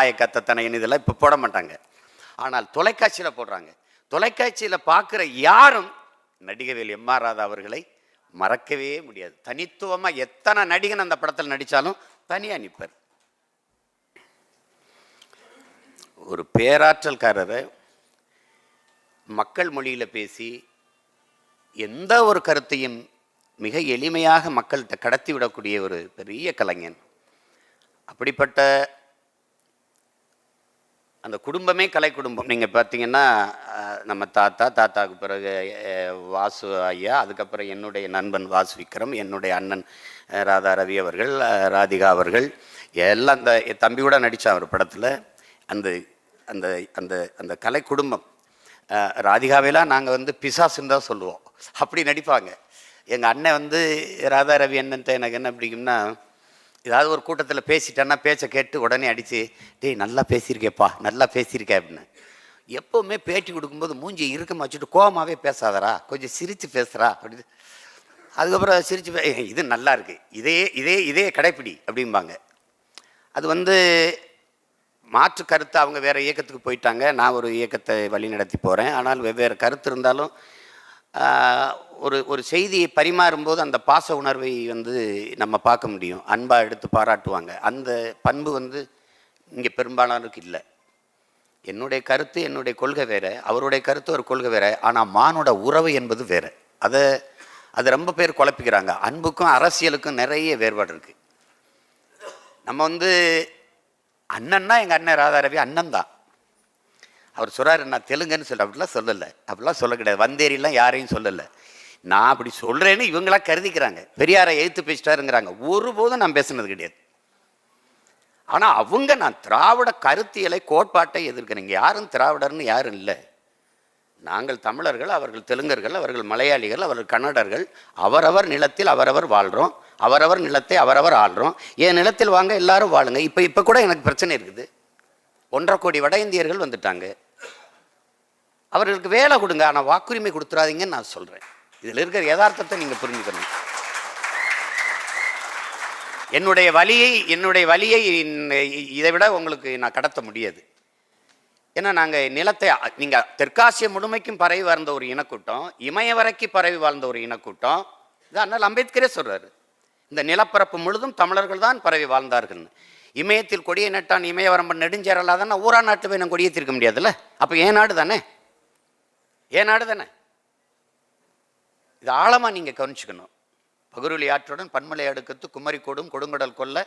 ஆயக்கத்தனையன் இதெல்லாம் இப்போ போட மாட்டாங்க. ஆனால் தொலைக்காட்சியில் போடுறாங்க. தொலைக்காட்சியில் பார்க்குற யாரும் நடிகவேல் எம் ஆர் ராதா அவர்களை மறக்கவே முடியாது. தனித்துவமாக எத்தனை நடிகன் அந்த படத்தில் நடித்தாலும் தனியாக நிற்பார் ஒரு பேராற்றல்காரரை மக்கள் மொழியில் பேசி எந்த ஒரு கருத்தையும் மிக எளிமையாக மக்கள்கிட்ட கடத்தி விடக்கூடிய ஒரு பெரிய கலைஞன். அப்படிப்பட்ட அந்த குடும்பமே கலை குடும்பம். நீங்கள் பார்த்தீங்கன்னா நம்ம தாத்தா தாத்தாவுக்கு பிறகு வாசு ஐயா அதுக்கப்புறம் என்னுடைய நண்பன் வாசு விக்ரம் என்னுடைய அண்ணன் ராதா ரவி அவர்கள் ராதிகா அவர்கள் எல்லாம் அந்த என் தம்பி கூட நடித்தான் ஒரு படத்தில். அந்த அந்த அந்த அந்த கலை குடும்பம். அஹ், நாங்கள் வந்து பிசாசுன்னு தான் சொல்லுவோம். அப்படி நடிப்பாங்க. எங்கள் அண்ணன் வந்து ராதா ரவி அண்ணன்ட்ட எனக்கு என்ன பிடிக்கும்னா ஏதாவது ஒரு கூட்டத்தில் பேசிட்டேன்னா பேச்சை கேட்டு உடனே அடித்து டேய் நல்லா பேசியிருக்கேப்பா நல்லா பேசியிருக்கே அப்படின்னு. எப்போவுமே பேட்டி கொடுக்கும்போது மூஞ்சி இறுக்கமாக வச்சுட்டு கோமாவே பேசாதடா கொஞ்சம் சிரித்து பேசுகிறா அப்படின்னு. அதுக்கப்புறம் சிரித்து பே- இது நல்லா இருக்குது இதே இதே இதே கடைப்பிடி அப்படிம்பாங்க. அது வந்து மாற்று கருத்து அவங்க வேறு இயக்கத்துக்கு போயிட்டாங்க. நான் ஒரு இயக்கத்தை வழி நடத்தி போகிறேன் ஆனால் வெவ்வேறு கருத்து இருந்தாலும் ஒரு ஒரு செய்தியை பரிமாறும்போது அந்த பாச உணர்வை வந்து நம்ம பார்க்க முடியும். அன்பாக எடுத்து பாராட்டுவாங்க. அந்த பண்பு வந்து இங்கே பெரும்பாலானருக்கு இல்லை. என்னுடைய கருத்து என்னுடைய கொள்கை வேறு. அவருடைய கருத்து ஒரு கொள்கை வேறு. ஆனால் மானோட உறவு என்பது வேறு. அதை அது ரொம்ப பேர் குழப்பிக்கிறாங்க. அன்புக்கும் அரசியலுக்கும் நிறைய வேறுபாடு இருக்குது நம்ம வந்து அண்ணன்னா எங்கள் அண்ணன் ராதாரவி அண்ணன் தான். அவர் சொல்கிறாரு நான் தெலுங்குன்னு சொல்ல அப்படிலாம் சொல்லலை. அப்படிலாம் சொல்ல கிடையாது. வந்தேரிலாம் யாரையும் சொல்லலை. நான் அப்படி சொல்கிறேன்னு இவங்களாம் கருதிக்கிறாங்க. பெரியாரை எழுத்து பேசிட்டாருங்கிறாங்க. ஒருபோதும் நான் பேசுனது கிடையாது. ஆனால் அவங்க நான் திராவிட கருத்தியலை கோட்பாட்டை எதிர்க்கிறேன். இங்க யாரும் திராவிடர்னு யாரும் இல்லை. நாங்கள் தமிழர்கள் அவர்கள் தெலுங்கர்கள் அவர்கள் மலையாளிகள் அவர்கள் கன்னடர்கள். அவரவர் நிலத்தில் அவரவர் வாழ்கிறோம் அவரவர் நிலத்தை அவரவர் ஆள்றோம். என் நிலத்தில் வாங்க எல்லாரும் வாழுங்க. இப்போ இப்போ கூட எனக்கு பிரச்சனை இருக்குது. ஒன்றரை கோடி வட இந்தியர்கள் வந்துட்டாங்க. அவர்களுக்கு வேலை கொடுங்க ஆனால் வாக்குரிமை கொடுத்துறாதீங்கன்னு நான் சொல்கிறேன் இதில் இருக்கிற யதார்த்தத்தை நீங்கள் புரிஞ்சுக்கணும். என்னுடைய வழியை என்னுடைய வழியை இதை விட உங்களுக்கு நான் கடத்த முடியாது. ஏன்னா நாங்கள் நிலத்தை நீங்கள் தெற்காசிய முழுமைக்கும் பரவி வாழ்ந்த ஒரு இனக்கூட்டம் இமயவரைக்கு பரவி வாழ்ந்த ஒரு இனக்கூட்டம் இது அண்ணல் அம்பேத்கரே சொல்கிறார் இந்த நிலப்பரப்பு முழுதும் தமிழர்கள் தான் பரவி வாழ்ந்தார்கள்னு இமயத்தில் கொடியை நட்டான் இமயவரம்பன் நெடுஞ்சேரலா தானே ஊரா நாட்டு போய் நான் கொடியை தீர்க்க முடியாதுல்ல? அப்போ ஏன் நாடு தானே? ஏன் நாடு தானே? இது ஆழமாக நீங்கள் கவனிச்சுக்கணும். பகுருளி ஆற்றுடன் பன்மலை அடுக்கத்து குமரிக்கோடும் கொடுங்கடல் கொல்ல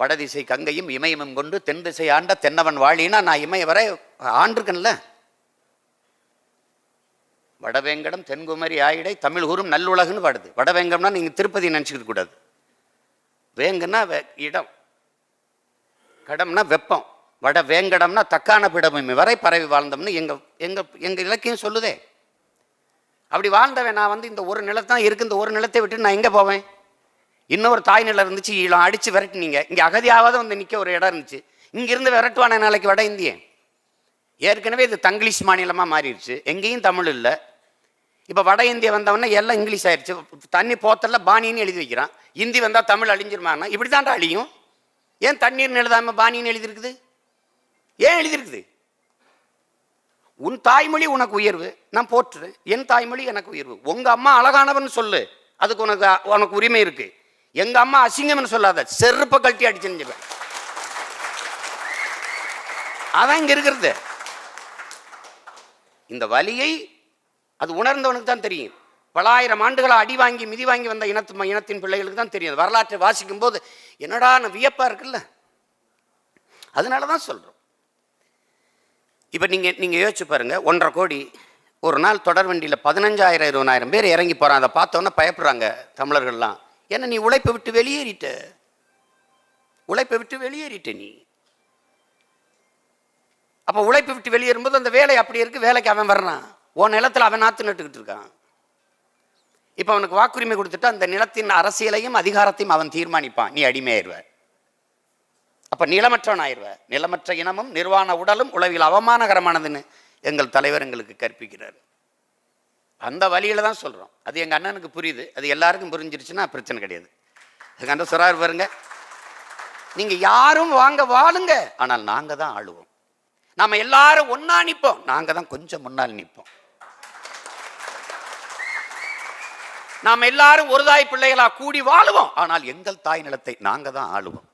வடதிசை கங்கையும் இமயமும் கொண்டு தென் திசை ஆண்ட தென்னவன் வாழினா நான் இமய வரை ஆண்டிருக்கேன்ல. வடவேங்கடம் தென்குமரி ஆயிடை தமிழ் கூறும் நல்லுலகுன்னு பாடுது. வடவேங்கம்னா நீங்கள் திருப்பதி நினச்சிக்கிட்டு கூடாது வேங்கன்னா இடம். கடம்னா வெப்பம். வட வேங்கடம்னா தக்கான பிடமும் வரை பரவி வாழ்ந்தோம்னு எங்கள் எங்கள் எங்கள் இலக்கியம் சொல்லுதே. அப்படி வாழ்ந்தவன் நான் வந்து இந்த ஒரு நிலத்தான் இருக்குது இந்த ஒரு நிலத்தை விட்டு நான் எங்கே போவேன்? இன்னொரு தாய் நிலம் இருந்துச்சு ஈழம் அடித்து விரட்டினீங்க. இங்கே அகதியாவது வந்து நிற்க ஒரு இடம் இருந்துச்சு. இங்கிருந்து விரட்டுவானே நாளைக்கு வட இந்தியன் ஏற்கனவே இது தங்கிலீஷ் மாநிலமாக மாறிடுச்சு. எங்கேயும் தமிழ் இல்லை. இப்போ வட இந்தியா வந்தவொடனே எல்லாம் இங்கிலீஷ் ஆயிடுச்சு. தண்ணி போத்தல்ல பாணின்னு எழுதி வைக்கிறான். இந்தி வந்தால் தமிழ் அழிஞ்சிருமானா இப்படி தான்டா அழியும். ஏன் தண்ணீர்னு எழுதாமல் பாணின்னு எழுதியிருக்குது? ஏன் எழுதியிருக்குது? உன் தாய்மொழி உனக்கு உயர்வு நான் போற்றுறேன் என் தாய்மொழி எனக்கு உயர்வு. உங்க அம்மா அழகானவன் சொல்லு அதுக்கு உனக்கு உனக்கு உரிமை இருக்கு. எங்க அம்மா அசிங்கம்னு சொல்லாத செருப்பை கழட்டி அடிச்சுன்னு அதான் இங்க இருக்கிறது. இந்த வலியை அது உணர்ந்தவனுக்கு தான் தெரியும். பலாயிரம் ஆண்டுகளாக அடி வாங்கி மிதி வாங்கி வந்த இனத்து இனத்தின் பிள்ளைகளுக்கு தான் தெரியும். வரலாற்றை வாசிக்கும் போது என்னடா நான் வியப்பா இருக்குல்ல? அதனால தான் சொல்றோம். இப்போ நீங்கள் நீங்கள் யோசிச்சு பாருங்கள் ஒன்றரை கோடி ஒரு நாள் தொடர் வண்டியில் பதினஞ்சாயிரம் இருபதாயிரம் பேர் இறங்கி போகிறான் அதை பார்த்தோன்னே பயப்படுறாங்க தமிழர்கள்லாம். ஏன்னா நீ உழைப்பை விட்டு வெளியேறிட்ட. உழைப்பை விட்டு வெளியேறிட்ட நீ. அப்போ உழைப்பை விட்டு வெளியேறும்போது அந்த வேலை அப்படி இருக்கு வேலைக்கு அவன் வர்றான். உன் நிலத்தில் அவன் நாற்று நட்டுக்கிட்டு இருக்கான். இப்போ அவனுக்கு வாக்குரிமை கொடுத்துட்டு அந்த நிலத்தின் அரசியலையும் அதிகாரத்தையும் அவன் தீர்மானிப்பான். நீ அடிமையாயிருவ. அப்போ நிலமற்றவன் ஆயிடுவ நிலமற்ற இனமும் நிர்வாண உடலும் உளவில் அவமானகரமானதுன்னு எங்கள் தலைவர் எங்களுக்கு கற்பிக்கிறார். அந்த வழியில் தான் சொல்கிறோம் அது எங்கள் அண்ணனுக்கு புரியுது. அது எல்லாருக்கும் புரிஞ்சிருச்சுன்னா பிரச்சனை கிடையாது. எங்கள் அண்ணன் சொல்கிறார் பாருங்க நீங்கள் யாரும் வாங்க வாழுங்க. ஆனால் நாங்கள் தான் ஆளுவோம். நாம் எல்லாரும் ஒன்றா நிற்போம் நாங்கள் தான் கொஞ்சம் முன்னால் நிற்போம் நாம் எல்லாரும் ஒரு தாய் பிள்ளைகளாக கூடி வாழுவோம். ஆனால் எங்கள் தாய் நிலத்தை நாங்கள் தான் ஆளுவோம்.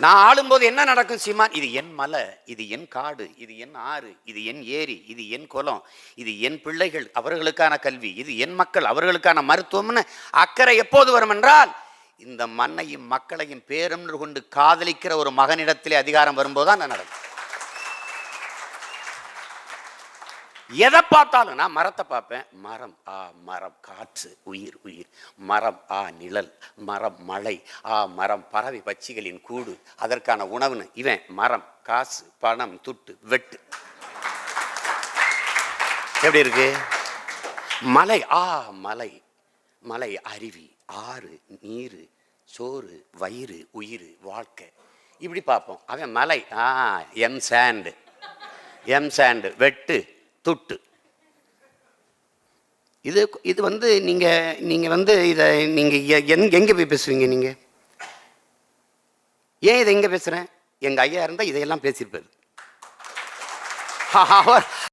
நான் ஆளும்போது என்ன நடக்கும் சீமான்? இது என் மலை இது என் காடு இது என் ஆறு இது என் ஏரி இது என் குளம் இது என் பிள்ளைகள் அவர்களுக்கான கல்வி இது என் மக்கள் அவர்களுக்கான மருத்துவம்னு அக்கறை எப்போது வரும் என்றால் இந்த மண்ணையும் மக்களையும் பேரொன்று கொண்டு காதலிக்கிற ஒரு மகனிடத்திலே அதிகாரம் வரும்போது தான் நடக்கும். எதை பார்த்தாலும் நான் மரத்தை பார்ப்பேன். மரம் ஆ மரம் காற்று உயிர் உயிர். மரம் ஆ நிழல். மரம் மழை. ஆ மரம் பறவை பச்சிகளின் கூடு. அதற்கான உணவுன்னு இவன் மரம் காசு பணம் துட்டு வெட்டு. எப்படி இருக்கு? மலை ஆ மலை. மலை அருவி ஆறு நீர் சோறு வயிறு உயிர் வாழ்க்கை. இப்படி பார்ப்போம். அவன் மலை ஆ எம் சாண்டு எம் சாண்டு வெட்டு. தொட்டு. இது இது வந்து நீங்கள் நீங்கள் வந்து இதை நீங்கள் எ- எங்கே போய் பேசுவீங்க நீங்கள் ஏன் இதை எங்கே பேசுகிறேன் எங்கள் ஐயா இருந்தால் இதையெல்லாம் பேசியிருப்பார். அவர்